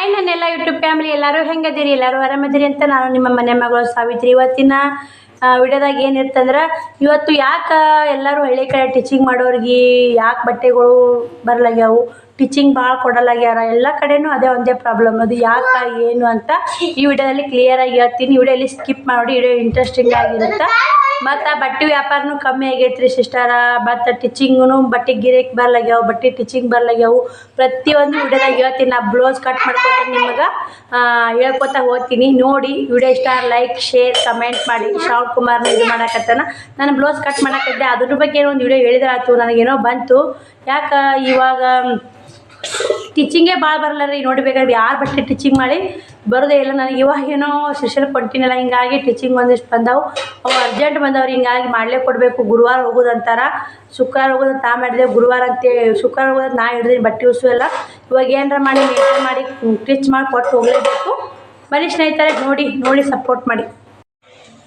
Hi ನನ್ನೆಲ್ಲ YouTube family ಎಲ್ಲರೂ ಹೆಂಗದಿರಿ? ಎಲ್ಲರೂ ಆರಾಮದಿರಿ ಅಂತ ನಾನು ನಿಮ್ಮ ಮನೆ ಮಗಳು ಸಾವಿತ್ರಿ. ಇವತ್ತಿನ ವಿಡಿಯೋದಾಗ ಏನಿರ್ತಂದ್ರೆ, ಇವತ್ತು ಯಾಕೆ ಎಲ್ಲರೂ ಹಳ್ಳಿ ಕಡೆ ಟೀಚಿಂಗ್ ಮಾಡೋರಿಗೆ ಯಾಕೆ ಬಟ್ಟೆಗಳು ಬರಲಾಗ್ಯಾವು? ಟೀಚಿಂಗ್ ಭಾಳ ಕೊಡಲಾಗ್ಯಾರ ಎಲ್ಲ ಕಡೆನೂ ಅದೇ ಒಂದೇ ಪ್ರಾಬ್ಲಮ್ ಅದು ಯಾಕೆ, ಏನು ಅಂತ ಈ ವಿಡಿಯೋದಲ್ಲಿ ಕ್ಲಿಯರಾಗಿ ಹೇಳ್ತೀನಿ. ವಿಡಿಯೋಲಿ ಸ್ಕಿಪ್ ಮಾಡಿ, ವಿಡಿಯೋ ಇಂಟ್ರೆಸ್ಟಿಂಗ್ ಆಗಿರುತ್ತೆ. ಮತ್ತು ಬಟ್ಟೆ ವ್ಯಾಪಾರನೂ ಕಮ್ಮಿ ಆಗೈತೆ ರೀ ಸಿಸ್ಟರ. ಮತ್ತು ಟಿಚಿಂಗೂ ಬಟ್ಟೆ ಗಿರೇಕ್ ಬರ್ಲಾಗ್ಯಾವ, ಬಟ್ಟೆ ಟಿಚಿಂಗ್ ಬರ್ಲಾಗ್ಯಾವು. ಪ್ರತಿಯೊಂದು ವಿಡಿಯೋದಾಗ ಹೇಳ್ತೀನಿ. ನಾ ಬ್ಲೌಸ್ ಕಟ್ ಮಾಡ್ಕೊತ ನಿಮಗೆ ಹೇಳ್ಕೊತಾ ಹೋಗ್ತೀನಿ. ನೋಡಿ, ವಿಡಿಯೋ ಇಷ್ಟ ಲೈಕ್ ಶೇರ್ ಕಮೆಂಟ್ ಮಾಡಿ. ಶ್ರಾವಣ್ ಕುಮಾರ್ನ ಇದು ಮಾಡಕತ್ತಾನ. ನಾನು ಬ್ಲೌಸ್ ಕಟ್ ಮಾಡಕತ್ತೆ ಅದ್ರ ಬಗ್ಗೆ ಏನೋ ಒಂದು ವಿಡಿಯೋ ಹೇಳಿದ್ರೆ ಆಯ್ತು ನನಗೇನೋ ಬಂತು. ಯಾಕೆ ಇವಾಗ ಟೀಚಿಂಗೇ ಭಾಳ ಬರಲ್ಲ ರೀ ನೋಡಬೇಕಾದ್ರೆ ಯಾರು ಬಟ್ಟೆ ಟೀಚಿಂಗ್ ಮಾಡಿ ಬರೋದೇ ಇಲ್ಲ. ನನಗೆ ಇವಾಗ ಏನೋ ಶಿಷ್ಯರು ಕೊಟ್ಟಿನಲ್ಲ ಹಿಂಗಾಗಿ ಟೀಚಿಂಗ್ ಒಂದಿಷ್ಟು ಬಂದವು. ಅವು ಅರ್ಜೆಂಟ್ ಬಂದವ್ರು ಹಿಂಗಾಗಿ ಮಾಡಲೇ ಕೊಡಬೇಕು. ಗುರುವಾರ ಹೋಗೋದಂತಾರ. ಶುಕ್ರವಾರ ಹೋಗೋದು ತಾ ಮಾಡಿದೆ. ಗುರುವಾರ ಅಂತ ಶುಕ್ರವಾರ ಹೋಗೋದು ನಾ ಹಿಡ್ದೀನಿ, ಬಟ್ಟೆ ಉಸು ಎಲ್ಲ. ಇವಾಗ ಏನಾರ ಮಾಡಿ ಮೇಂಟೈನ್ ಮಾಡಿ ಟೀಚ್ ಮಾಡಿ ಕೊಟ್ಟು ಹೋಗಲೇಬೇಕು. ಬನ್ನಿ ಸ್ನೇಹಿತರೆ, ನೋಡಿ ನೋಡಿ ಸಪೋರ್ಟ್ ಮಾಡಿ.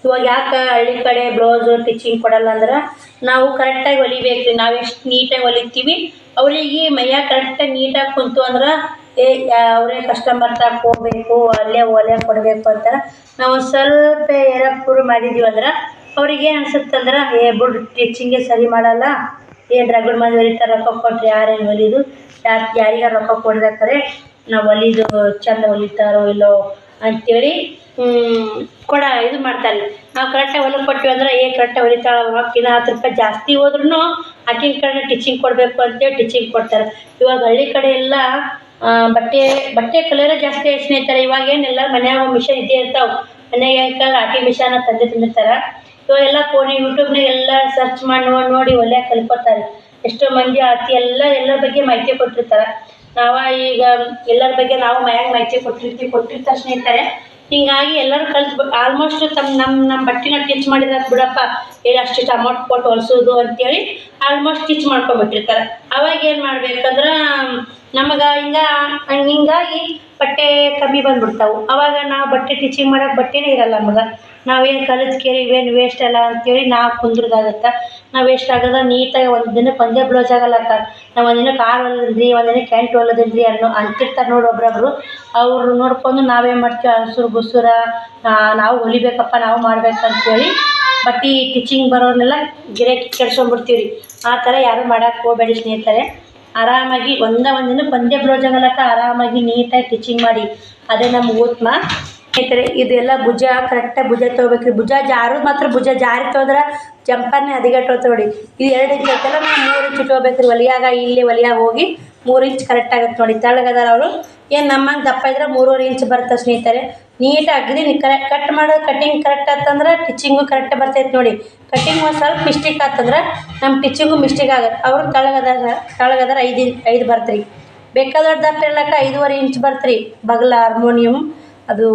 ಇವಾಗ ಯಾಕೆ ಹಳ್ಳಿ ಕಡೆ ಬ್ಲೌಸು ಸ್ಟಿಚಿಂಗ್ ಕೊಡಲ್ಲ ಅಂದ್ರೆ ನಾವು ಕರೆಕ್ಟಾಗಿ ಹೊಲಿಬೇಕು ರೀ ನಾವು ಎಷ್ಟು ನೀಟಾಗಿ ಹೊಲಿತೀವಿ. ಅವರಿಗೆ ಮೈಯ ಕರೆಕ್ಟಾಗಿ ನೀಟಾಗಿ ಕುಂತು ಅಂದ್ರೆ, ಏ ಅವರೇ ಕಸ್ಟಮರ್ ತಾಕ್ ಹೋಗ್ಬೇಕು ಅಲ್ಲೇ ಒಲೆ ಕೊಡಬೇಕು ಅಂತಾರೆ ನಾವು ಸ್ವಲ್ಪ ಏರಪ್ಪುರು ಮಾಡಿದೀವಿ ಅಂದ್ರೆ ಅವ್ರಿಗೆ ಏನು ಅನ್ಸುತ್ತಂದ್ರೆ ಏ, ಬುಡ್ ಟೀಚಿಂಗೇ ಸರಿ ಮಾಡಲ್ಲ. ಏನು ರಗಡ್ ಮಂದಿ ಹೊಲಿತಾರೆ, ರೊಕ್ಕ ಕೊಟ್ಟರೆ ಯಾರೇನು ಹೊಲಿದು? ಯಾರು ಯಾರಿಗಾರ ರೊಕ್ಕ ಕೊಡ್ಬೇಕಾರೆ ನಾವು ಹೊಲಿದು ಚಂದ ಹೊಲಿತಾರೋ ಇಲ್ಲೋ ಅಂಥೇಳಿ ಕೊಡ, ಇದು ಮಾಡ್ತಾರೆ ನಾವು ಕರೆಕ್ಟಾಗಿ ಹೊಲಕ್ಕೆ ಕೊಟ್ಟಿವಿ ಅಂದ್ರೆ, ಏ ಕರೆಕ್ಟ್ ಹೊಲಿತಾಳ ರೊಕ್ಕಿನ ಹತ್ತು ರೂಪಾಯಿ ಜಾಸ್ತಿ ಹೋದ್ರೂ ಆಕಿನ ಕಡೆ ಟೀಚಿಂಗ್ ಕೊಡಬೇಕು ಅಂತೇಳಿ ಟೀಚಿಂಗ್ ಕೊಡ್ತಾರೆ. ಇವಾಗ ಹಳ್ಳಿ ಕಡೆ ಎಲ್ಲ ಬಟ್ಟೆ ಬಟ್ಟೆ ಕಲರೇ ಜಾಸ್ತಿ ಸ್ನೇಹಿತರೆ, ಇವಾಗ ಏನೆಲ್ಲ ಮನ್ಯಾಗ ಮಿಷನ್ ಇದ್ದೇ ಇರ್ತಾವೆ. ಮನೆಯಾಗ ಯಾಕಂದ್ರೆ ಆಟಿ ಮಿಷನ್ ತಂದೆ ತಂದಿರ್ತಾರೆ. ಇವಾಗೆಲ್ಲ ಫೋನ್ ಯೂಟ್ಯೂಬ್ನಾಗ ಎಲ್ಲ ಸರ್ಚ್ ಮಾಡಿ, ನೋಡಿ ನೋಡಿ ಒಲೆ ಕಲ್ಕೋತಾರೆ. ಎಷ್ಟೋ ಮಂದಿ ಆತಿ ಎಲ್ಲ, ಎಲ್ಲರ ಬಗ್ಗೆ ಮಾಹಿತಿ ಕೊಟ್ಟಿರ್ತಾರೆ. ನಾವ ಈಗ ಎಲ್ಲರ ಬಗ್ಗೆ ನಾವು ಮನ್ಯಾಗ ಮಾಹಿತಿ ಕೊಟ್ಟಿರ್ತೀವಿ, ಕೊಟ್ಟಿರ್ತಾರೆ ಸ್ನೇಹಿತರೆ. ಹಿಂಗಾಗಿ ಎಲ್ಲರೂ ಕಲ್ತು ಆಲ್ಮೋಸ್ಟ್ ತಮ್ಮ ನಮ್ಮ ನಮ್ಮ ಬಟ್ಟೆನ ಟಿಚ್ ಮಾಡಿದ್ರೆ ಬಿಡಪ್ಪ ಹೇಳಿ ಅಷ್ಟಿಷ್ಟು ಅಮೌಂಟ್ ಕೊಟ್ಟು ಹೊಲ್ಸೋದು ಅಂತೇಳಿ ಆಲ್ಮೋಸ್ಟ್ ಟಿಚ್ ಮಾಡ್ಕೊಂಬಿಟ್ಟಿರ್ತಾರೆ. ಅವಾಗ ಏನು ಮಾಡ್ಬೇಕಂದ್ರೆ, ನಮಗೆ ಹಿಂಗ, ಹಿಂಗಾಗಿ ಬಟ್ಟೆ ಕಮ್ಮಿ ಬಂದ್ಬಿಡ್ತಾವೆ. ಅವಾಗ ನಾವು ಬಟ್ಟೆ ಟಿಚಿಂಗ್ ಮಾಡೋಕೆ ಬಟ್ಟೆನೇ ಇರಲ್ಲ ನಮಗೆ. ನಾವೇನು ಕಲಿತ್ಕೇರಿ ಇವೇನು ವೇಸ್ಟ್ ಅಲ್ಲ ಅಂತೇಳಿ ನಾವು ಕುಂದ್ರದಾಗತ್ತೆ. ನಾವು ವೇಸ್ಟ್ ಆಗೋದ ನೀಟಾಗಿ ಒಂದು ದಿನಕ್ಕೆ ಒಂದೇ ಬ್ಲೌಸ್ ಆಗಲ್ಲ ಅಕ್ಕ ನಾವು ಒಂದಿನ ಕಾರ್ ಆರು ಒಂದಿನ ಕ್ಯಾಂಟ್ ಹೊಲದಿನ್ರಿ ಅನ್ನೋ ಅಂತಿರ್ತಾರೆ ನೋಡಿ ಒಬ್ರೊಬ್ರು. ಅವ್ರು ನೋಡ್ಕೊಂಡು ನಾವೇನು ಮಾಡ್ತೀವಿ, ಹಸುರು ಬುಸುರ ನಾವು ಹೊಲಿಬೇಕಪ್ಪ, ನಾವು ಮಾಡ್ಬೇಕಂತೇಳಿ ಬಟ್ಟಿ ಟೀಚಿಂಗ್ ಬರೋರ್ನೆಲ್ಲ ಗಿರಾಕಿ ಕೆಡ್ಸ್ಕೊಂಡ್ಬಿಡ್ತೀವಿ ರೀ ಆ ಥರ ಯಾರೂ ಮಾಡಕ್ಕೆ ಹೋಗಬೇಡಿ ಸ್ನೇಹಿತರೆ. ಆರಾಮಾಗಿ ಒಂದೇ ಒಂದು ದಿನಕ್ಕೆ ಒಂದೇ ಬ್ಲೌಸ್ ಆಗಲ್ಲಕ್ಕ ಆರಾಮಾಗಿ ನೀಟಾಗಿ ಟೀಚಿಂಗ್ ಮಾಡಿ. ಅದೇ ನಮ್ಮ ಉತ್ತಮ ಸ್ನೇಹಿತರೆ, ಇದೆಲ್ಲ ಭುಜ ಕರೆಕ್ಟಾಗಿ ಭುಜ ತೊಗೋಬೇಕು. ರೀ ಭುಜ ಜಾರು ಮಾತ್ರ ಭುಜ ಜಾರಿ ತೊಗೊಂಡ್ರೆ ಜಂಪರ್ನೇ ಹದಿಗೆಟ್ಟು ನೋಡಿ. ಇದು ಎರಡು ಇಂಚ್ ಐತಲ್ಲ, ನಾವು ಮೂರು ಇಂಚ್ ಇಟ್ಕೋಬೇಕು ರೀ ಒಲಿಯಾಗ ಇಲ್ಲಿ, ಒಲಿಯಾಗ ಹೋಗಿ ಮೂರು ಇಂಚ್ ಕರೆಕ್ಟ್ ಆಗುತ್ತೆ ನೋಡಿ. ತೆಳ್ಳಗದಾರ ಅವರು. ಏನು ನಮ್ಮಂಗೆ ದಪ್ಪ ಇದ್ರೆ ಮೂರುವರೆ ಇಂಚ್ ಬರುತ್ತೆ ಸ್ನೇಹಿತರೆ. ನೀಟಾಗಿ ಅಗದಿ ಕರೆಕ್ಟ್ ಕಟ್ ಮಾಡೋ. ಕಟಿಂಗ್ ಕರೆಕ್ಟ್ ಆತಂದ್ರೆ ಟಿಚಿಂಗು ಕರೆಕ್ಟ್ ಬರ್ತೈತೆ ನೋಡಿ. ಕಟಿಂಗ್ ಒಂದು ಸ್ವಲ್ಪ ಮಿಸ್ಟೇಕ್ ಆತಂದ್ರೆ ನಮ್ಮ ಟಿಚಿಂಗು ಮಿಸ್ಟೇಕ್ ಆಗುತ್ತೆ. ಅವರು ತೆಳಗದಾರ ತೆಳಗದಾರ ಐದು ಐದು ಬರ್ತ್ರಿ. ಬೇಕಾದವ್ರ ದಪ್ಪ ಇರ್ಲಕ್ಕ ಐದೂವರೆ ಇಂಚ್ ಬರ್ತ್ರಿ. ಬಗಲ ಹಾರ್ಮೋನಿಯಮ್ ಅದು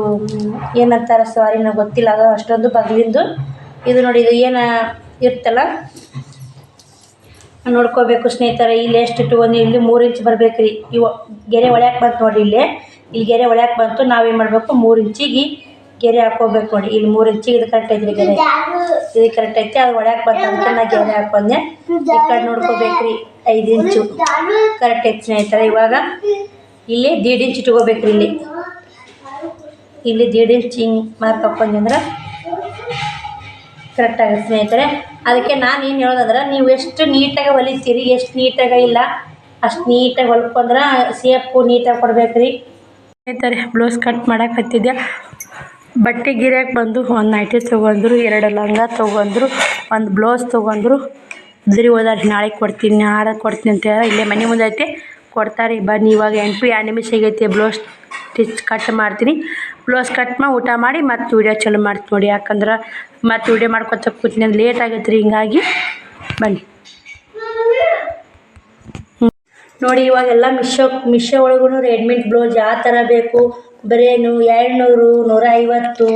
ಏನಂತಾರೆ ಸಾರಿ ನಂಗೆ ಗೊತ್ತಿಲ್ಲ ಅದು ಅಷ್ಟೊಂದು ಬಗ್ಲಿಂದು ಇದು ನೋಡಿ ಇದು ಏನು ಇರ್ತಲ್ಲ ನೋಡ್ಕೋಬೇಕು ಸ್ನೇಹಿತರೆ ಇಲ್ಲಿ ಎಷ್ಟು ಇಟ್ಕೊಂಡು ಇಲ್ಲಿ ಮೂರು ಇಂಚ್ ಬರಬೇಕು ರೀ ಇವ ಗೆರೆ ಒಳ್ಯಾಕೆ ಬಂತು ನೋಡಿ ಇಲ್ಲಿ. ಇಲ್ಲಿ ಗೆರೆ ಒಳ್ಯಾಕೆ ಬಂತು ನಾವೇನು ಮಾಡಬೇಕು? ಮೂರು ಇಂಚಿಗೆ ಗೆರೆ ಹಾಕೋಬೇಕು ನೋಡಿ. ಇಲ್ಲಿ ಮೂರು ಇಂಚಿಗೆ ಇದು ಕರೆಕ್ಟ್ ಐತ್ರಿ ಗೆರೆ. ಇದು ಕರೆಕ್ಟ್ ಐತಿ ಅದು ಒಳ್ಯಾಕೆ ಬಂತು ಅಂತ ನಾ ಗೆರೆ ಹಾಕೊಂಡೆ ಈ ಕಡೆ ನೋಡ್ಕೋಬೇಕು ರೀ ಐದು ಇಂಚು ಕರೆಕ್ಟ್ ಐತಿ ಸ್ನೇಹಿತರೆ ಇವಾಗ. ಇಲ್ಲಿ ದೀಡ್ ಇಂಚ್ ಇಟ್ಕೋಬೇಕ್ರಿ ಇಲ್ಲಿ. ಇಲ್ಲಿ ದೀಡ್ ಇಂಚ್ ಹಿಂಗೆ ಮಾರ್ಕ್ ಅಂದ್ರೆ ಕರೆಕ್ಟ್ ಆಗುತ್ತೆ ಸ್ನೇಹಿತರೆ. ಅದಕ್ಕೆ ನಾನು ಏನು ಹೇಳೋದಂದ್ರೆ, ನೀವು ಎಷ್ಟು ನೀಟಾಗಿ ಹೊಲಿತೀರಿ, ಎಷ್ಟು ನೀಟಾಗಿ ಇಲ್ಲ, ಅಷ್ಟು ನೀಟಾಗಿ ಹೊಲ್ಕೊಂಡ್ರೆ ಸೇಪು ನೀಟಾಗಿ ಕೊಡ್ಬೇಕು ರೀ ಸ್ನೇಹಿತರೆ, ಬ್ಲೌಸ್ ಕಟ್ ಮಾಡಕ್ಕೆ ಹತ್ತಿದ್ದೆ ಬಟ್ಟೆ ಗಿರಿಯಾಗಿ ಬಂದು ಒಂದು ನೈಟಿ ತೊಗೊಂಡ್ರು, ಎರಡು ಲಂಗ ತೊಗೊಂಡ್ರು, ಒಂದು ಬ್ಲೌಸ್ ತೊಗೊಂಡ್ರು. ಬದ್ರಿ ಹೋದಾರ ನಾಳೆ ಕೊಡ್ತೀನಿ ನಾಳೆ ಕೊಡ್ತೀನಿ ಅಂತ ಹೇಳಿ ಇಲ್ಲೇ ಮನೆ ಮುಂದೆ ಐತೆ. ಕೊಡ್ತಾರೆ. ಬನ್ನಿ, ಇವಾಗ ಎಂಟು ಎರಡು ನಿಮಿಷ ಆಗೈತಿ ಬ್ಲೌಸ್ ಸ್ಟಿಚ್ ಕಟ್ ಮಾಡ್ತೀನಿ. ಬ್ಲೌಸ್ ಕಟ್ ಮಾಡಿ ಊಟ ಮಾಡಿ ಮತ್ತು ವೀಡಿಯೋ ಚಲೋ ಮಾಡ್ತೀನಿ ನೋಡಿ. ಯಾಕಂದ್ರೆ ಮತ್ತೆ ವೀಡಿಯೋ ಮಾಡ್ಕೊತ ಕೂತೀನಿ ಲೇಟ್ ಆಗೈತೆ ರೀ ಹಿಂಗಾಗಿ ಬನ್ನಿ. ನೋಡಿ ನೋಡಿ ಇವಾಗೆಲ್ಲ ಮಿಶೋ ಮಿಶೋ ಒಳಗೂ ರೆಡ್ಮಿಟ್ ಬ್ಲೌಸ್ ಯಾವ ಥರ ಬೇಕು? ಬರೇನು ಎರಡುನೂರು ನೂರ ಐವತ್ತು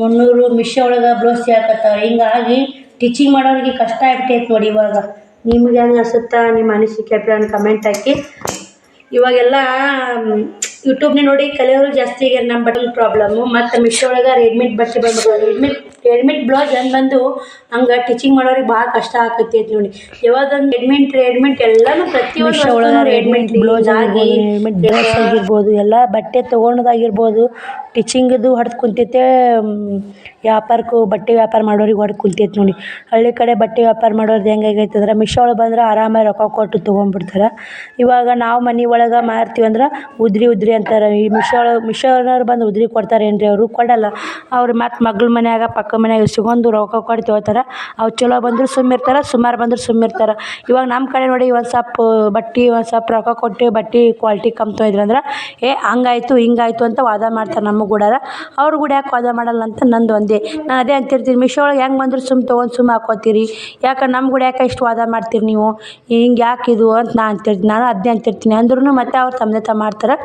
ಮುನ್ನೂರು ಮಿಶೋ ಒಳಗೆ ಬ್ಲೌಸ್ ಹಾಕತ್ತಾವ ಹಿಂಗಾಗಿ ಟಿಚಿಂಗ್ ಮಾಡೋರಿಗೆ ಕಷ್ಟ ಆಗ್ತೈತೆ ನೋಡಿ ಇವಾಗ. ನಿಮ್ಗೆ ಹೆಂಗೆ ಅನಿಸುತ್ತಾ? ನಿಮ್ಮ ಅನಿಸಿಕೆ ಅಭಿಪ್ರಾಯನ ಕಮೆಂಟ್ ಹಾಕಿ. ಇವಾಗೆಲ್ಲ ಯೂಟ್ಯೂಬ್ನ ನೋಡಿ ಕಲಿಯೋರು ಜಾಸ್ತಿ ಆಗ್ಯಾರ ನಮ್ಮ ಬಟ್ಟಲ್ ಪ್ರಾಬ್ಲಮ್ಮು ಮತ್ತು ಮಿಶೋ ಒಳಗೆ ರೆಡ್ಮಿಟ್ ಬಟ್ಟೆ ಬಂದ್ಬಿಟ್ಟು ರೆಡ್ಮಿಟ್ ರೆಡ್ಮಿಟ್ ಬ್ಲೌಸ್ ಹೆಂಗೆ ಬಂದು ಹಂಗೆ ಟೀಚಿಂಗ್ ಮಾಡೋರಿಗೆ ಭಾಳ ಕಷ್ಟ ಆಗತ್ತೈತಿ ನೋಡಿ. ಯಾವ್ದೊಂದು ರೆಡ್ಮಿಟ್ ರೆಡ್ಮಿಟ್ ಎಲ್ಲನೂ ಪ್ರತಿಯೊಂದು ಒಳಗೆ ರೆಡ್ಮಿಟ್ ಬ್ಲೌಸ್ ಆಗಿ ರೆಡ್ಮಿಟ್ ಡ್ರೆಸ್ ಆಗಿರ್ಬೋದು ಎಲ್ಲ ಬಟ್ಟೆ ತೊಗೊಳೋದಾಗಿರ್ಬೋದು ಟಿಚಿಂಗದು ಹೊಡೆದು ಕುಂತೈತೆ ವ್ಯಾಪಾರಕ್ಕೂ ಬಟ್ಟೆ ವ್ಯಾಪಾರ ಮಾಡೋರಿಗೆ ಹೊಡೆದು ಕುಂತೈತೆ ನೋಡಿ. ಹಳ್ಳಿ ಕಡೆ ಬಟ್ಟೆ ವ್ಯಾಪಾರ ಮಾಡೋರ್ದು ಹೆಂಗಾಗೈತೆ ಅಂದ್ರೆ ಮಿಶೋ ಒಳಗೆ ಬಂದ್ರೆ ಆರಾಮಾಗಿ ರೊಕ್ಕ ಕೊಟ್ಟು ತೊಗೊಂಬಿಡ್ತಾರೆ ಇವಾಗ ನಾವು ಮನೆ ಒಳಗೆ ಮಾರ್ತೀವಿ ಅಂದ್ರೆ ಉದ್ರಿ ಉದ್ರಿ ಅಂತಾರೆ. ಈ ಮಿಶೋ, ಮಿಶೋನವ್ರು ಬಂದು ಉದ್ರಿ ಕೊಡ್ತಾರೆ ಏನ್ರಿ ರೀ ಅವರು? ಕೊಡಲ್ಲ. ಅವ್ರು ಮತ್ತು ಮಗ್ಳ ಮನ್ಯಾಗ, ಪಕ್ಕ ಮನ್ಯಾಗ ಸಿಗೊಂದು ರೊಕ್ಕ ಕೊಟ್ಟು ತೊಗೋತಾರೆ ಅವು ಚಲೋ ಬಂದ್ರೆ ಸುಮ್ಮಿರ್ತಾರೆ ಸುಮಾರು ಬಂದ್ರೆ ಸುಮ್ಮಿರ್ತಾರೆ ಇವಾಗ ನಮ್ಮ ಕಡೆ ನೋಡಿ ಒಂದು ಸ್ವಲ್ಪ ಬಟ್ಟೆ, ಒಂದು ಸ್ವಲ್ಪ ರೊಕ್ಕ ಕೊಟ್ಟು ಬಟ್ಟೆ ಕ್ವಾಲಿಟಿ ಕಮ್ಮಿ ತೊಗೊಂಡ್ರು ಅಂದ್ರೆ, ಏ, ಹಂಗಾಯ್ತು, ಹಿಂಗಾಯ್ತು ಅಂತ ವಾದ ಮಾಡ್ತಾರೆ ನಮ್ಮ ಗುಡಾರ. ಅವ್ರ ಕೂಡ ಯಾಕೆ ವಾದ ಮಾಡಲ್ಲ ಅಂತ ನಂದು ಒಂದೇ. ನಾನು ಅದೇ ಅಂತಿರ್ತೀನಿ ಮಿಶೋ ಒಳಗೆ ಹೆಂಗೆ ಬಂದ್ರೆ ಸುಮ್ಮ ತೊಗೊಂಡು ಸುಮ್ಮ ಹಾಕೋತೀರಿ? ಯಾಕೆ ನಮ್ಮ ಕೂಡ ಯಾಕೆ ಇಷ್ಟು ವಾದ ಮಾಡ್ತೀರಿ ನೀವು? ಹಿಂಗೆ ಯಾಕೆ ಇದು? ಅಂತ ನಾನು ಅಂತಿರ್ತೀನಿ. ನಾನು ಅದನ್ನೇ ಅಂತಿರ್ತೀನಿ ಅಂದ್ರೂ ಮತ್ತೆ ಅವ್ರು ತಮ್ಮದೇ ತ ಮಾಡ್ತಾರೆ.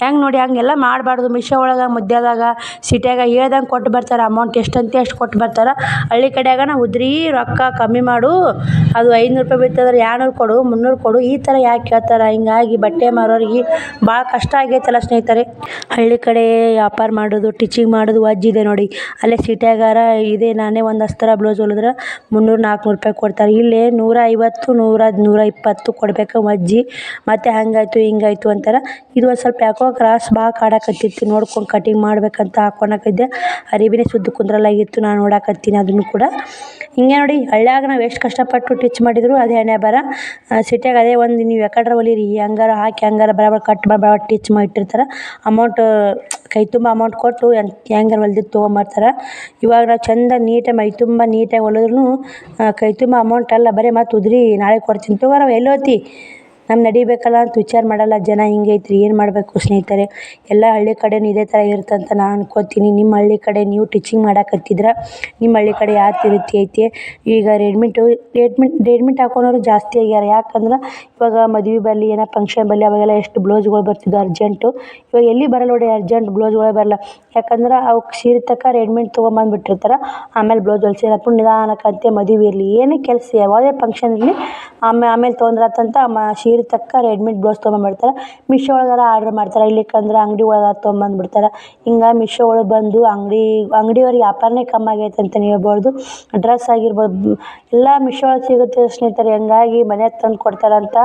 ಹೆಂಗೆ ನೋಡಿ ಹಂಗೆಲ್ಲ ಮಾಡಬಾರ್ದು. ಮಿಶೋ ಒಳಗೆ, ಮುದ್ಯದಾಗ, ಸಿಟ್ಯಾಗ ಹೇಳ್ದಂಗೆ ಕೊಟ್ಟು ಬರ್ತಾರೆ. ಅಮೌಂಟ್ ಎಷ್ಟಂತೆ ಅಷ್ಟು ಕೊಟ್ಟು ಬರ್ತಾರೆ. ಹಳ್ಳಿ ಕಡೆಯಾಗ ನಾವು ಉದ್ರಿ ರೊಕ್ಕ ಕಮ್ಮಿ ಮಾಡು. ಅದು ಐನೂರು ರೂಪಾಯಿ ಬೀಳ್ತದ್ರೆ ಎರಡ್ನೂರು ಕೊಡು, ಮುನ್ನೂರು ಕೊಡು. ಈ ಥರ ಯಾಕೆ ಕೇಳ್ತಾರೆ? ಹಿಂಗಾಗಿ ಬಟ್ಟೆ ಮಾರೋರಿಗೆ ಭಾಳ ಕಷ್ಟ ಆಗೈತಲ್ಲ ಸ್ನೇಹಿತರೆ. ಹಳ್ಳಿ ಕಡೆ ವ್ಯಾಪಾರ ಮಾಡೋದು ಟಿಚಿಂಗ್ ಮಾಡೋದು ವಜ್ಜಿದೆ ನೋಡಿ. ಅಲ್ಲೇ ಸಿಟ್ಯಾಗಾರ ಇದೆ ನಾನೇ ಒಂದು ಅಸ್ತರ ಬ್ಲೌಸ್ ಹೊಲಿದ್ರೆ ಮುನ್ನೂರು, ನಾಲ್ಕುನೂರು ರೂಪಾಯಿ ಕೊಡ್ತಾರೆ. ಇಲ್ಲೇ ನೂರ ಐವತ್ತು, ನೂರ ನೂರ ಇಪ್ಪತ್ತು ಕೊಡಬೇಕು ಅಜ್ಜಿ ಮತ್ತು ಹಂಗಾಯ್ತು, ಹಿಂಗಾಯ್ತು ಅಂತಾರೆ. ಇದು ಒಂದು ಸ್ವಲ್ಪ ಯಾಕೋ ಕ್ರಾಸ್ ಭಾಳ ಕಾಡಕತ್ತಿತ್ತು. ನೋಡ್ಕೊಂಡು ಕಟಿಂಗ್ ಮಾಡ್ಬೇಕಂತ ಹಾಕೊಳಕಿದ್ದೆ ಅರಿವಿನೇ ಸುದ್ದು ಕುಂದ್ರಲಾಗಿತ್ತು. ನಾನು ನೋಡಾಕತ್ತೀನಿ ಅದನ್ನು ಕೂಡ. ಹಿಂಗೆ ನೋಡಿ, ಹಳ್ಳ್ಯಾಗ ನಾವು ಎಷ್ಟು ಕಷ್ಟಪಟ್ಟು ಟಿಚ್ ಮಾಡಿದ್ರು, ಅದೇ ಹಣೆ ಬರ. ಸಿಟಿಯಾಗ ಅದೇ ಒಂದು ನೀವು ಯಾಕಡ್ರೆ ಹೊಲೀರಿ ಹಂಗಾರ ಹಾಕಿ, ಹಂಗಾರ ಬರಬರ ಕಟ್ ಬರಬರ ಟಿಚ್ ಮಾಡಿಟ್ಟಿರ್ತಾರೆ ಅಮೌಂಟ್ ಕೈ ತುಂಬ ಅಮೌಂಟ್ ಕೊಟ್ಟು ಹೆಂಗಾರ ಹೊಲ್ದಿದ್ದು ತೊಗೊಂಬರ್ತಾರೆ. ಇವಾಗ ನಾವು ಚಂದ ನೀಟಾಗಿ ಮೈ ತುಂಬ ನೀಟಾಗಿ ಹೊಲಿದ್ರೂ ಕೈ ತುಂಬ ಅಮೌಂಟ್ ಅಲ್ಲ, ಬರೀ ಮತ್ತು ಉದ್ರಿ, ನಾಳೆ ಕೊಡ್ತೀನಿ ತಗೋರವ ಎಲ್ಲಿ ಹೋತಿ? ನಮ್ಮ ನಡಿಬೇಕಲ್ಲ ಅಂತ ವಿಚಾರ ಮಾಡಲ್ಲ. ಜನ ಹಿಂಗೆ ಐತ್ರಿ ಏನು ಮಾಡಬೇಕು ಸ್ನೇಹಿತರೆ? ಎಲ್ಲ ಹಳ್ಳಿ ಕಡೆನೂ ಇದೇ ಥರ ಇರುತ್ತಂತ ನಾನು ಅನ್ಕೋತೀನಿ. ನಿಮ್ಮ ಹಳ್ಳಿ ಕಡೆ ನೀವು ಟೀಚಿಂಗ್ ಮಾಡಕತ್ತಿದ್ರೆ ನಿಮ್ಮ ಹಳ್ಳಿ ಕಡೆ ಯಾವ ರೀತಿ ಐತಿ? ಈಗ ರೆಡ್ಮಿಂಟು ರೆಡ್ಮಿಂಟ್ ರೆಡ್ಮಿಂಟ್ ಹಾಕೊಳೋರು ಜಾಸ್ತಿ ಆಗ್ಯಾರ. ಯಾಕಂದ್ರೆ ಇವಾಗ ಮದ್ವೆ ಬರಲಿ, ಏನೋ ಫಂಕ್ಷನ್ ಬರಲಿ, ಅವಾಗೆಲ್ಲ ಎಷ್ಟು ಬ್ಲೌಸ್ಗಳು ಬರ್ತಿದ್ವು ಅರ್ಜೆಂಟು ಇವಾಗ ಎಲ್ಲಿ ಬರಲ್ಲ ನೋಡಿ ಅರ್ಜೆಂಟ್ ಬ್ಲೌಸ್ಗಳೇ ಬರಲ್ಲ. ಯಾಕಂದ್ರೆ ಅವಕ್ಕೆ ಸೀರೆ ತಕ್ಕ ರೆಡ್ಮಿಂಟ್ ತೊಗೊಂಬಂದ್ಬಿಟ್ಟಿರ್ತಾರೆ. ಆಮೇಲೆ ಬ್ಲೌಸ್ ಹೊಲ್ಸಿ ಹಾಕೊಂಡು ನಿಧಾನಕ್ಕಂತೆ ಮದುವೆ ಇರಲಿ. ಏನೇ ಕೆಲಸ, ಯಾವುದೇ ಫಂಕ್ಷನ್ ಇರಲಿ ಆಮೇಲೆ ಆಮೇಲೆ ಮ ಸೀರೆ ತಕ್ಕ ರೆಡಿಮೇಡ್ ಬ್ಲೌಸ್ ತೊಗೊಂಬರ್ತಾರೆ ಮಿಶೋ ಒಳಗಾರ ಆರ್ಡ್ರ್ ಮಾಡ್ತಾರೆ. ಇಲ್ಲಿಕಂದ್ರೆ ಅಂಗಡಿ ಒಳಗೆ ತೊಗೊಂಬಂದ್ಬಿಡ್ತಾರೆ. ಹಿಂಗೆ ಮಿಶೋ ಒಳಗೆ ಬಂದು ಅಂಗಡಿ, ಅಂಗಡಿಯವ್ರಿಗೆ ವ್ಯಾಪಾರನೇ ಕಮ್ಮಿ ಆಗೈತೆ ಅಂತಲೇ ಹೇಳ್ಬೋದು. ಡ್ರೆಸ್ ಆಗಿರ್ಬೋದು, ಎಲ್ಲ ಮಿಶೋ ಒಳಗೆ ಸಿಗುತ್ತೆ ಸ್ನೇಹಿತರೆ. ಹಂಗಾಗಿ ಮನೆಗೆ ತಂದು ಕೊಡ್ತಾರಂತ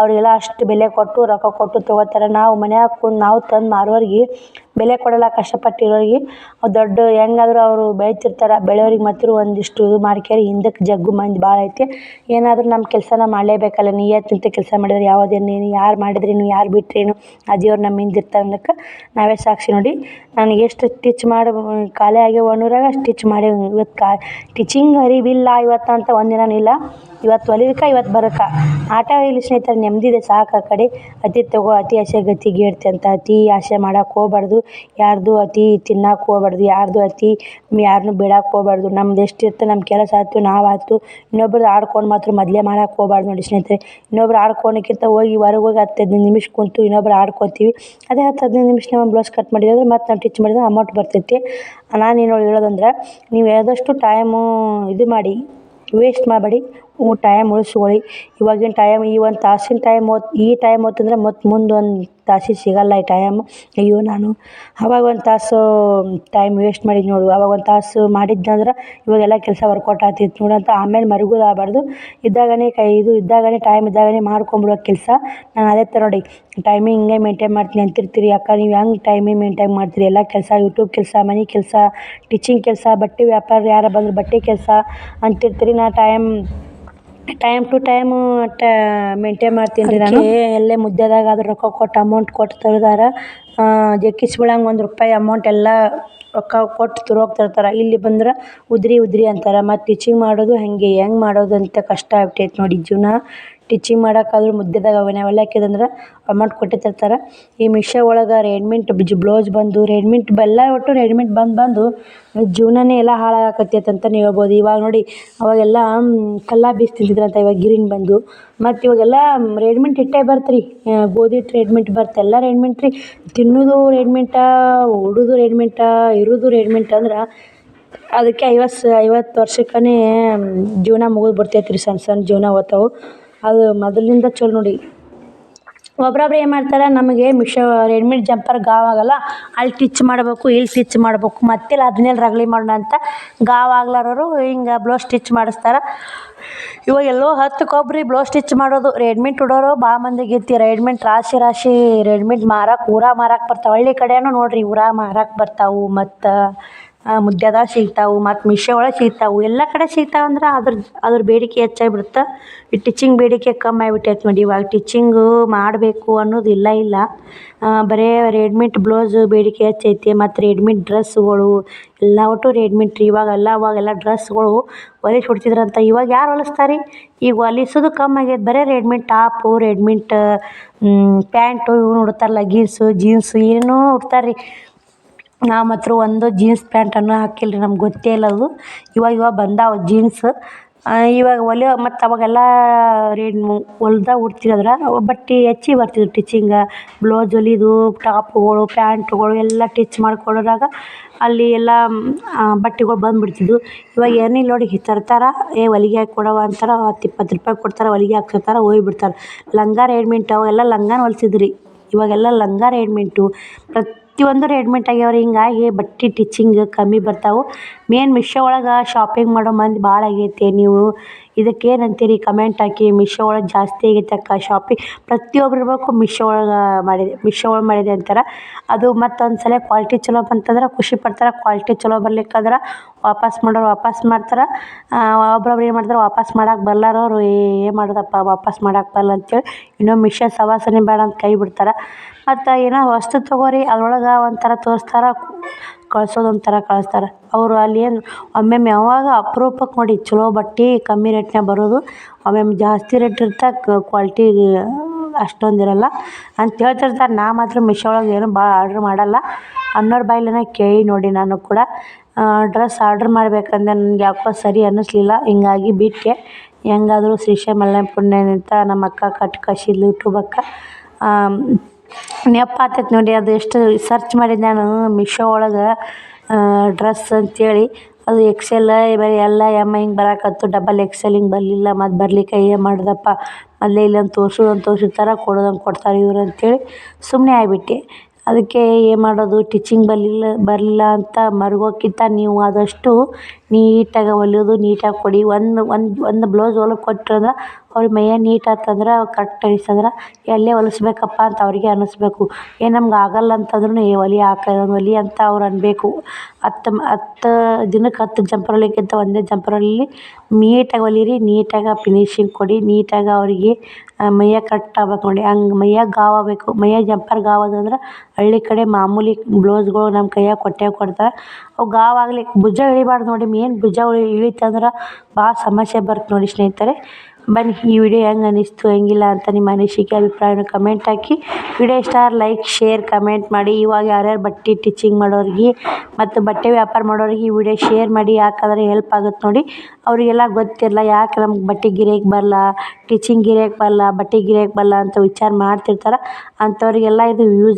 ಅವರಿಗೆಲ್ಲ ಅಷ್ಟು ಬೆಲೆ ಕೊಟ್ಟು, ರೊಕ್ಕ ಕೊಟ್ಟು ತೊಗೋತಾರೆ. ನಾವು ಮನ್ಯಾಗ ಕುಂತು, ನಾವು ತಂದು ಮಾರೋರಿಗೆ ಬೆಲೆ ಕೊಡಲ್ಲ ಕಷ್ಟಪಟ್ಟಿರೋರಿಗೆ. ದೊಡ್ಡ ಹೆಂಗಾದ್ರು ಅವರು ಬೆಳಿತಿರ್ತಾರೆ. ಬೆಳೆಯೋರಿಗೆ ಮಾತ್ರ ಒಂದಿಷ್ಟು ಇದು ಮಾಡ್ಕೇರಿ ಹಿಂದಕ್ಕೆ ಜಗ್ಗು ಮಂದಿ ಭಾಳ ಐತಿ. ಏನಾದರೂ ನಮ್ಮ ಕೆಲಸನ ಮಾಡಲೇಬೇಕಲ್ಲ. ನಿಯತ್ತಿಂದ ಕೆಲಸ ಮಾಡಿದ್ರೆ ಯಾವುದೇನು ಯಾರು ಮಾಡಿದ್ರೇನು, ಯಾರು ಬಿಟ್ರೇನು, ಆ ದೇವ್ರು ನಮ್ಮ ಹಿಂದೆ ಇರ್ತಾರೆ ನಾವೇ ಸಾಕ್ಷಿ ನೋಡಿ. ನನಗೆ ಎಷ್ಟು ಸ್ಟಿಚ್ ಮಾಡಿ, ಖಾಲಿ ಆಗ್ಯಾವ ಒಣರಾಗ ಸ್ಟಿಚ್ ಮಾಡಿ ಇವತ್ತು ಕಾ ಟಿಚಿಂಗ್ ಅರಿವಿಲ್ಲ ಇವತ್ತು ಅಂತ ಒಂದಿನ ಇಲ್ಲ. ಇವತ್ತು ಹೊಲಿಲಿಕ್ಕೆ ಇವತ್ತು ಬರೋಕೆ. ಆಟ ಇಲ್ಲಿ ಸ್ನೇಹಿತರೆ, ನೆಮ್ಮದಿದೆ. ಸಾಕು ಆ ಕಡೆ. ಅತಿ ತಗೋ, ಅತಿ ಆಸೆ, ಗತಿ ಏಡ್ತೆ ಅಂತ ಅತಿ ಆಸೆ ಮಾಡಕ್ಕೆ ಹೋಗ್ಬಾರ್ದು. ಯಾರ್ದು ಅತಿ ತಿನ್ನಕ್ಕೆ ಹೋಗ್ಬಾರ್ದು, ಯಾರ್ದು ಅತಿ ಯಾರನ್ನೂ ಬಿಡಕ್ಕೆ ಹೋಗ್ಬಾರ್ದು. ನಮ್ದು ಎಷ್ಟು ಇರ್ತದೆ ನಮ್ಮ ಕೆಲಸ ಆಯ್ತು, ನಾವು ಆಯ್ತು. ಇನ್ನೊಬ್ರದ್ದು ಆಡ್ಕೊಂಡು ಮಾತ್ರ ಮೊದಲೇ ಮಾಡಕ್ಕೆ ಹೋಗ್ಬಾರ್ದು ನೋಡಿ ಸ್ನೇಹಿತರೆ. ಇನ್ನೊಬ್ರು ಆಡ್ಕೊಳಕ್ಕಿಂತ ಹೋಗಿ ಹೊರಗೆ ಹೋಗಿ ಹತ್ತು ನಿಮಿಷ ಕುಂತು ಇನ್ನೊಬ್ರು ಆಡ್ಕೊತೀವಿ. ಅದೇ ಹತ್ತು ಹದಿನೈದು ನಿಮಿಷ ನಮ್ಮ ಬ್ಲೌಸ್ ಕಟ್ ಮಾಡಿದ್ರೆ ಮತ್ತೆ ನಾವು ಟಿಚ್ ಮಾಡಿದ್ರೆ ಅಮೌಂಟ್ ಬರ್ತೈತಿ. ನಾನು ಏನು ಹೇಳೋದಂದ್ರೆ, ನೀವು ಆದಷ್ಟು ಟೈಮು ಇದು ಮಾಡಿ ವೇಸ್ಟ್ ಮಾಡಬೇಡಿ. ಟೈಮ್ ಉಳಿಸ್ಕೊಳ್ಳಿ. ಇವಾಗಿನ ಟೈಮ್ ಈ ಒಂದು ತಾಸಿನ ಟೈಮ್ ಹೋತ್, ಈ ಟೈಮ್ ಹೊತ್ತಂದ್ರೆ ಮತ್ತೆ ಮುಂದೆ ಒಂದು ತಾಸಿಗೆ ಸಿಗಲ್ಲ ಈ ಟೈಮ್ ಅಯ್ಯೋ, ನಾನು ಅವಾಗ ಒಂದು ತಾಸು ಟೈಮ್ ವೇಸ್ಟ್ ಮಾಡಿದ್ದು ನೋಡು. ಅವಾಗ ಒಂದು ತಾಸು ಮಾಡಿದ್ನಂದ್ರೆ ಇವಾಗೆಲ್ಲ ಕೆಲಸ ವರ್ಕೌಟ್ ಆಗ್ತಿತ್ತು ನೋಡು ಅಂತ ಆಮೇಲೆ ಮರುಗೋದು ಆಗಬಾರ್ದು ಇದ್ದಾಗನೇ ಕೈ ಇದು, ಇದ್ದಾಗನೇ ಟೈಮ್ ಇದ್ದಾಗನೇ ಮಾಡ್ಕೊಂಬಿಡೋ ಕೆಲಸ. ನಾನು ಅದೇ ಥರ ನೋಡಿ ಟೈಮಿಂಗ್ ಹಿಂಗೆ ಮೇಂಟೈನ್ ಮಾಡ್ತೀನಿ ಅಂತಿರ್ತೀರಿ. ಅಕ್ಕ, ನೀವು ಹೆಂಗೆ ಟೈಮಿಂಗ್ ಮೇಂಟೈನ್ ಮಾಡ್ತೀರಿ? ಎಲ್ಲ ಕೆಲಸ ಯೂಟ್ಯೂಬ್ ಕೆಲಸ, ಮನೆ ಕೆಲಸ ಟೀಚಿಂಗ್ ಕೆಲಸ, ಬಟ್ಟೆ ವ್ಯಾಪಾರ, ಯಾರು ಬಂದ್ರೆ ಬಟ್ಟೆ ಕೆಲಸ ಅಂತಿರ್ತೀರಿ. ನಾ ಟೈಮ್ ಟೈಮ್ ಟು ಟೈಮ್ ಟ ಮೇಂಟೈನ್ ಮಾಡ್ತೀನಿ ರೀ ನಾನು. ಎಲ್ಲೇ ಮುದ್ದೆದಾಗ ಅದ್ರ ರೊಕ್ಕ ಕೊಟ್ಟು ಅಮೌಂಟ್ ಕೊಟ್ಟು ತರ್ದಾರ ಜಕ್ಕಿಸ್ಬಿಡಂಗೆ ಒಂದು ರೂಪಾಯಿ ಅಮೌಂಟ್ ಎಲ್ಲ ರೊಕ್ಕ ಕೊಟ್ಟು ತರೋಗ್ತಿರ್ತಾರೆ ಇಲ್ಲಿ ಬಂದ್ರೆ ಉದ್ರಿ ಉದ್ರಿ ಅಂತಾರೆ. ಮತ್ತು ಟೀಚಿಂಗ್ ಮಾಡೋದು ಹಾಗೆ, ಹೆಂಗೆ ಮಾಡೋದು ಅಂತ ಕಷ್ಟ ಆಗ್ಬಿಟ್ಟೈತೆ ನೋಡಿ ಜೀವನ. ಟೀಚಿಂಗ್ ಮಾಡೋಕ್ಕಾದ್ರೂ ಮುದ್ದೆದಾಗ ಅವನ್ನೆಲ್ಲ ಹಾಕಿದಂದ್ರೆ ಅಮೌಂಟ್ ಕೊಟ್ಟಿರ್ತಾರೆ ಈ ಮಿಶೋ ಒಳಗೆ ರೆಡ್ಮಿಂಟ್ ಬಿಜ್ ಬ್ಲೌಸ್ ಬಂದು ರೆಡ್ಮಿಂಟ್ ಬೆಲ್ಲ ಒಟ್ಟು ರೆಡ್ಮಿಂಟ್ ಬಂದು ಬಂದು ಜೀವನನೇ ಎಲ್ಲ ಹಾಳಾಗಕತ್ತೈತೆ ಅಂತಲೇ ಹೇಳ್ಬೋದು. ಇವಾಗ ನೋಡಿ, ಅವಾಗೆಲ್ಲ ಕಲ್ಲ ಬೀಸಿ ತಿಂತಿದ್ರಂತ ಇವಾಗ ಗ್ರೀನ್ ಬಂದು. ಮತ್ತು ಇವಾಗೆಲ್ಲ ರೆಡ್ಮಿಂಟ್ ಹಿಟ್ಟೇ ಬರ್ತ್ರಿ. ಗೋಧಿ ಹಿಟ್ಟು ರೆಡ್ಮಿಂಟ್ ಬರ್ತೆ, ಎಲ್ಲ ರೆಡ್ಮಿಂಟ್ ರೀ. ತಿನ್ನೋದು ರೆಡಿಮೆಂಟ ಉಡೋದು ರೆಡಿಮೆಂಟ ಇರೋದು ರೆಡ್ಮಿಂಟ್ ಅಂದ್ರೆ ಅದಕ್ಕೆ ಐವತ್ತು ಐವತ್ತು ವರ್ಷಕ್ಕನೇ ಜೀವನ ಮುಗಿದು ಬರ್ತೈತೆ ರೀ ಸಣ್ಣ ಸಣ್ಣ ಜೀವನ ಹೋಗ್ತಾವು ಅದು ಮೊದಲಿಂದ ಚಲೋ ನೋಡಿ. ಒಬ್ರೊಬ್ರು ಏನು ಮಾಡ್ತಾರೆ, ನಮಗೆ ಮಿಷೋ ರೆಡ್ಮೇಡ್ ಜಂಪರ್ ಗಾವ್ ಆಗಲ್ಲ, ಅಲ್ಲಿ ಟಿಚ್ ಮಾಡಬೇಕು, ಇಲ್ಲಿ ಸ್ಟಿಚ್ ಮಾಡಬೇಕು, ಮತ್ತೆಲ್ಲಿ ಅದನ್ನೆಲ್ಲಿ ರಗಳಿ ಮಾಡೋಣ ಅಂತ ಗಾವ್ ಆಗ್ಲಾರೋರು ಹಿಂಗೆ ಬ್ಲೌಸ್ ಸ್ಟಿಚ್ ಮಾಡಿಸ್ತಾರೆ. ಇವಾಗ ಎಲ್ಲೋ ಹತ್ತು ಕೊಬ್ಬರಿ ಬ್ಲೌಸ್ ಸ್ಟಿಚ್ ಮಾಡೋದು ರೆಡ್ಮೇಡ್ ಉಡೋರು ಭಾಳ ಮಂದಿಗೆ ಐತಿ ರೆಡ್ಮೇಡ್ ರಾಶಿ ರಾಶಿ ರೆಡ್ಮೇಡ್ ಮಾರಕ್ಕೆ ಊರ ಮಾರಕ್ಕೆ ಬರ್ತಾವೆ. ಹಳ್ಳಿ ಕಡೆನೂ ನೋಡಿರಿ, ಊರ ಮಾರಕ್ಕೆ ಬರ್ತಾವೆ ಮತ್ತು ಮುತ್ಯಾದ ಸಿಗ್ತಾವೆ, ಮತ್ತು ಮಿಶೋ ಒಳಗೆ ಸಿಗ್ತಾವೆ. ಎಲ್ಲ ಕಡೆ ಸಿಗ್ತಾವೆ ಅಂದ್ರೆ ಅದ್ರ ಅದ್ರ ಬೇಡಿಕೆ ಹೆಚ್ಚಾಗ್ಬಿಡುತ್ತೆ ಈ ಟೀಚಿಂಗ್ ಬೇಡಿಕೆ ಕಮ್ಮಿ ಆಗ್ಬಿಟ್ಟೈತೆ ನೋಡಿ. ಇವಾಗ ಟಿಚಿಂಗು ಮಾಡಬೇಕು ಅನ್ನೋದು ಇಲ್ಲ ಇಲ್ಲ. ಬರೀ ರೆಡಿಮೇಡ್ ಬ್ಲೌಸ್ ಬೇಡಿಕೆ ಹೆಚ್ಚೈತಿ, ಮತ್ತು ರೆಡ್ಮೇಡ್ ಡ್ರೆಸ್ಸುಗಳು ಎಲ್ಲ ಒಟ್ಟು ಎಲ್ಲಾ ರೀ ಇವಾಗೆಲ್ಲ ಅವಾಗೆಲ್ಲ ಡ್ರೆಸ್ಗಳು ಹೊಲಿಸಿ ಉಡ್ತಿದ್ರಂತ. ಇವಾಗ ಯಾರು ಹೊಲಿಸ್ತಾರೆ? ಈಗ ಹೊಲಿಸೋದು ಕಮ್ಮಿ ಆಗೈತೆ. ಬರೀ ರೆಡ್ಮಿಂಟ್ ಟಾಪು ರೆಡ್ಮಿಂಟ್ ಪ್ಯಾಂಟು ಇವ್ನ ಉಡ್ತಾರೆ ಲಗೀನ್ಸು ಜೀನ್ಸು ಏನೇನೋ ಉಡ್ತಾರೆ ರೀ ನಾವು ಮಾತ್ರ ಒಂದು ಜೀನ್ಸ್ ಪ್ಯಾಂಟನ್ನು ಹಾಕಿಲ್ಲ ರೀ ನಮ್ಗೆ ಗೊತ್ತೇ ಇಲ್ಲ ಅದು. ಇವಾಗ ಇವಾಗ ಬಂದಾವೆ ಜೀನ್ಸ್ ಇವಾಗ ಹೊಲಿಯೋ ಮತ್ತು ಅವಾಗೆಲ್ಲ ರೀ ಹೊಲ್ದಾಗ ಉಡ್ತಿರೋದ್ರ, ಬಟ್ಟೆ ಹೆಚ್ಚಿಗೆ ಬರ್ತಿದ್ರು ಟಿಚಿಂಗ ಬ್ಲೌಸ್ ಹೊಲಿದು ಟಾಪ್ಗಳು ಪ್ಯಾಂಟ್ಗಳು ಎಲ್ಲ ಟಿಚ್ ಮಾಡ್ಕೊಡೋದಾಗ ಅಲ್ಲಿ ಎಲ್ಲ ಬಟ್ಟೆಗಳು ಬಂದುಬಿಡ್ತಿದ್ವು. ಇವಾಗ ಏನಿಲ್ಲ ನೋಡಿ ತರ್ತಾರೆ ಏ ಹೊಲಿಗೆ ಹಾಕಿ ಕೊಡವ ಅಂತಾರೆ, ಹತ್ತು ಇಪ್ಪತ್ತು ರೂಪಾಯಿ ಕೊಡ್ತಾರೆ, ಹೊಲಿಗೆ ಹಾಕ್ಸಿರ್ತಾರೆ ಹೋಗ್ಬಿಡ್ತಾರೆ. ಲಂಗ ರೆಡಿಮೆಂಟ್ ಅವೆಲ್ಲ ಲಂಗಾನ ಹೊಲ್ಸಿದ್ರಿ. ಇವಾಗೆಲ್ಲ ಲಂಗ ರೆಡ್ಮೆಂಟು ಪ್ರತಿಯೊಂದು ರೆಡಿಮೇಡ್ ಆಗ್ಯಾವ ರೀ ಹಿಂಗಾಗಿ ಬಟ್ಟೆ ಟಿಚಿಂಗ್ ಕಮ್ಮಿ ಬರ್ತಾವೆ. ಮೇನ್ ಮಿಶೋ ಒಳಗೆ ಶಾಪಿಂಗ್ ಮಾಡೋ ಮಂದಿ ಭಾಳ ಆಗೈತಿ. ನೀವು ಇದಕ್ಕೆ ಅಂತೀರಿ ಕಮೆಂಟ್ ಹಾಕಿ. ಮಿಶೋ ಒಳಗೆ ಜಾಸ್ತಿ ಆಗೈತೆ ಅಕ್ಕ ಶಾಪಿಂಗ್ ಪ್ರತಿಯೊಬ್ರು ಇರಬೇಕು ಮಿಶೋ ಒಳಗೆ ಮಾಡಿದೆ ಮಿಶೋ ಒಳಗೆ ಮಾಡಿದೆ ಅಂತಾರೆ. ಅದು ಮತ್ತೊಂದು ಸಲ ಕ್ವಾಲಿಟಿ ಚಲೋ ಬಂತಂದ್ರೆ, ಖುಷಿ ಪಡ್ತಾರೆ ಕ್ವಾಲಿಟಿ ಚಲೋ ಬರ್ಲಿಕ್ಕಂದ್ರೆ ವಾಪಸ್ ಮಾಡೋರು ವಾಪಸ್ ಮಾಡ್ತಾರೆ. ಒಬ್ರೊಬ್ರು ಏನು ಮಾಡ್ತಾರೆ, ವಾಪಸ್ ಮಾಡೋಕೆ ಬರ್ಲಾರವ್ರು ಏನು ಮಾಡೋದಪ್ಪ, ವಾಪಸ್ ಮಾಡಕ್ಕೆ ಬರಲ್ಲ ಅಂತೇಳಿ ಇನ್ನೂ ಮಿಶೋ ಸವಾಸನೆ ಬೇಡ ಅಂತ ಕೈ ಬಿಡ್ತಾರೆ. ಮತ್ತು ಏನೋ ವಸ್ತು ತೊಗೋರಿ, ಅದ್ರೊಳಗೆ ಒಂಥರ ತೋರಿಸ್ತಾರೆ. ಕಳ್ಸೋದು ಒಂಥರ ಕಳಿಸ್ತಾರೆ. ಅವರು ಅಲ್ಲಿ ಏನು, ಒಮ್ಮೊಮ್ಮೆ ಯಾವಾಗ ಅಪರೂಪಕ್ಕೆ ನೋಡಿ ಚಲೋ ಬಟ್ಟೆ ಕಮ್ಮಿ ರೇಟ್ನ್ಯಾಗ ಬರೋದು, ಒಮ್ಮೊಮ್ಮೆ ಜಾಸ್ತಿ ರೇಟ್ ಇರ್ತಾ ಕ್ವಾಲಿಟಿ ಅಷ್ಟೊಂದು ಇರೋಲ್ಲ. ಅಂತ ಹೇಳ್ತಿರ್ತಾರೆ. ನಾ ಮಾತ್ರ ಮಿಶೋ ಒಳಗೆ ಏನು ಭಾಳ ಆರ್ಡ್ರ್ ಮಾಡಲ್ಲ. ಅನ್ನೋರ ಬೈಲನ ಕೇಳಿ ನೋಡಿ ನಾನು ಕೂಡ. ಡ್ರೆಸ್ ಆರ್ಡ್ರ್ ಮಾಡಬೇಕಂದ್ರೆ ನನಗೆ ಯಾಕೋ ಸರಿ ಅನ್ನಿಸ್ಲಿಲ್ಲ. ಹಿಂಗಾಗಿ ಬಿಟ್ಟೆ. ಹೆಂಗಾದ್ರು ಶ್ರೀಶ ಪುಣ್ಯ ಪುಣ್ಯನಿಂದ ನಮ್ಮ ಅಕ್ಕ ಕಟ್ ಕಳಿಸಿದ್ಲು ಯೂಟ್ಯೂಬ್ ನೆಪ ಆತೈತೆ ನೋಡಿ, ಅದು ಎಷ್ಟು ಸರ್ಚ್ ಮಾಡಿದೆ ನಾನು ಮಿಶೋ ಒಳಗೆ ಡ್ರೆಸ್ ಅಂತೇಳಿ. ಅದು ಎಕ್ಸೆಲ್ ಬರೀ ಎಲ್ಲ ಎಂ ಹಿಂಗೆ ಬರಾಕತ್ತು ಡಬಲ್ ಎಕ್ಸೆಲ್ ಹಿಂಗೆ ಬರಲಿಲ್ಲ, ಮತ್ತು ಬರ್ಲಿಕ್ಕೆ ಏನು ಮಾಡಿದಪ್ಪ, ಮೊದಲೇ ಇಲ್ಲೊಂದು ತೋರ್ಸು, ಒಂದು ಥರ ಕೊಡೋದಂಗೆ ಕೊಡ್ತಾರೆ ಇವರು ಅಂತೇಳಿ ಸುಮ್ಮನೆ ಆಗಿಬಿಟ್ಟೆ. ಅದಕ್ಕೆ ಏನು ಮಾಡೋದು ಟಿಚಿಂಗ್ ಬರಲಿಲ್ಲ ಬರಲಿಲ್ಲ ಅಂತ ಮರುಗೋಕ್ಕಿಂತ ನೀವು ಆದಷ್ಟು ನೀಟಾಗಿ ಹೊಲಿಯೋದು, ನೀಟಾಗಿ ಕೊಡಿ. ಒಂದು ಒಂದು ಒಂದು ಬ್ಲೌಸ್ ಹೊಲಕ್ಕೆ ಕೊಟ್ರಂದ್ರೆ ಅವ್ರ ಮೈಯಾಗ ನೀಟ್ ಆತಂದ್ರೆ ಕರೆಕ್ಟ್ ಅನಿಸ್ತಂದ್ರೆ ಎಲ್ಲೇ ಹೊಲಿಸ್ಬೇಕಪ್ಪ ಅಂತ ಅವರಿಗೆ ಅನ್ನಿಸ್ಬೇಕು ಏ ನಮ್ಗೆ ಆಗಲ್ಲ ಅಂತಂದ್ರೂ ಏ, ಹೊಲಿ ಹಾಕ ಹೊಲಿ ಅಂತ ಅವ್ರು ಅನ್ನಬೇಕು ಹತ್ತು ಹತ್ತು ದಿನಕ್ಕೆ ಹತ್ತು ಜಂಪರ್ ಹೊಲಿಯೋಕ್ಕಿಂತ ಒಂದೇ ಜಂಪರ್ ನೀಟಾಗಿ ಹೊಲೀರಿ, ನೀಟಾಗಿ ಫಿನಿಶಿಂಗ್ ಕೊಡಿ, ನೀಟಾಗಿ ಅವರಿಗೆ ಮೈಯ್ಯಾಗ ಕರೆಕ್ಟ್ ಆಗ್ಬೇಕು ನೋಡಿ. ಹಂಗೆ ಮೈಯಾಗ ಗಾವ್ ಆಗಬೇಕು ಜಂಪರ್ ಗಾವ್ ಆದಂದ್ರೆ ಹಳ್ಳಿ ಕಡೆ ಮಾಮೂಲಿ ಬ್ಲೌಸ್ಗಳು ನಮ್ಮ ಕೈಯಾಗ ಕೊಟ್ಟೆ ಕೊಡ್ತಾರೆ. ಅವು ಗಾವ್ ಆಗ್ಲಿಕ್ಕೆ ಭುಜ ಇಳಿಬಾರ್ದು ನೋಡಿ ಮೇನ್ ಭುಜ ಇಳಿತಂದ್ರೆ ಭಾಳ ಸಮಸ್ಯೆ ಬರುತ್ತೆ ನೋಡಿ ಸ್ನೇಹಿತರೆ. ಬನ್ನಿ, ಈ ವಿಡಿಯೋ ಹೆಂಗೆ ಅನ್ನಿಸ್ತು ಹೆಂಗಿಲ್ಲ ಅಂತ ನಿಮ್ಮ ಅನಿಸಿಕೆ, ಅಭಿಪ್ರಾಯನ ಕಮೆಂಟ್ ಹಾಕಿ. ವಿಡಿಯೋ ಇಷ್ಟ ಲೈಕ್ ಶೇರ್ ಕಮೆಂಟ್ ಮಾಡಿ. ಇವಾಗ ಯಾರ್ಯಾರು ಬಟ್ಟೆ ಟಿಚಿಂಗ್ ಮಾಡೋರಿಗೆ ಮತ್ತು ಬಟ್ಟೆ ವ್ಯಾಪಾರ ಮಾಡೋರಿಗೆ ಈ ವಿಡಿಯೋ ಶೇರ್ ಮಾಡಿ. ಯಾಕಂದ್ರೆ ಹೆಲ್ಪ್ ಆಗುತ್ತೆ ನೋಡಿ. ಅವರಿಗೆಲ್ಲ ಗೊತ್ತಿರಲ್ಲ ಯಾಕೆ ನಮ್ಗೆ ಬಟ್ಟೆ ಗಿರಿಯಕ್ಕೆ ಬರಲ್ಲ ಟೀಚಿಂಗ್ ಗಿರಿಯಕ್ಕೆ ಬರಲ್ಲ ಬಟ್ಟೆ ಗಿರಿಯಕ್ಕೆ ಬರಲ್ಲ ಅಂತ ವಿಚಾರ ಮಾಡ್ತಿರ್ತಾರೆ. ಅಂಥವ್ರಿಗೆಲ್ಲ ಇದು ಯೂಸ್